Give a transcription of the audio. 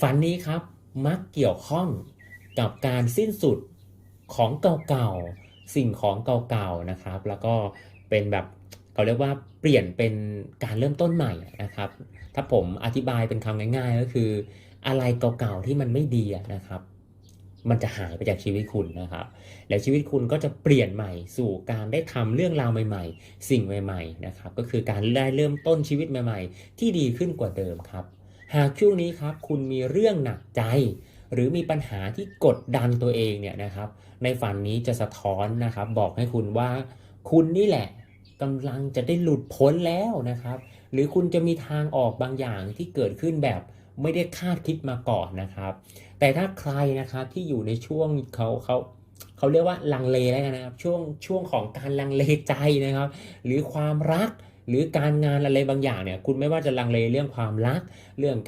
ฝันนี้ครับมักเกี่ยวข้องกับการสิ้นสุดของเก่าๆ สิ่งของเก่าๆนะครับ แล้วก็เป็นแบบเขาเรียกว่าเปลี่ยนเป็นการเริ่มต้นใหม่นะครับ ถ้าผมอธิบายเป็นคำง่าย ๆ ก็คือ อะไรเก่าๆที่มันไม่ดีนะครับ มันจะหายไปจากชีวิตคุณนะครับ แล้วชีวิตคุณก็จะเปลี่ยนใหม่สู่การได้ทำเรื่องราวใหม่ ๆ สิ่งใหม่ ๆนะครับ ก็คือการได้เริ่มต้นชีวิตใหม่ ๆ ที่ดีขึ้นกว่าเดิมครับ หากช่วงนี้ครับคุณมีเรื่องหนักใจ หรือมีปัญหาที่กดดันตัวเองเนี่ยนะครับ ในฝันนี้จะสะท้อนนะครับ บอกให้คุณว่า คุณนี่แหละกำลังจะได้หลุดพ้นแล้วนะครับ หรือคุณจะมีทางออกบางอย่างที่เกิดขึ้นแบบไม่ได้คาดคิดมาก่อนนะครับ แต่ถ้าใครนะครับที่อยู่ในช่วงเขาเขาเขาเรียกว่าลังเลแล้วกันนะครับ ช่วงช่วงของการลังเลใจนะครับ หรือความรัก หรือการงานอะไรบางอย่างเนี่ยคุณไม่ว่าจะลังเลเรื่องความรักเรื่อง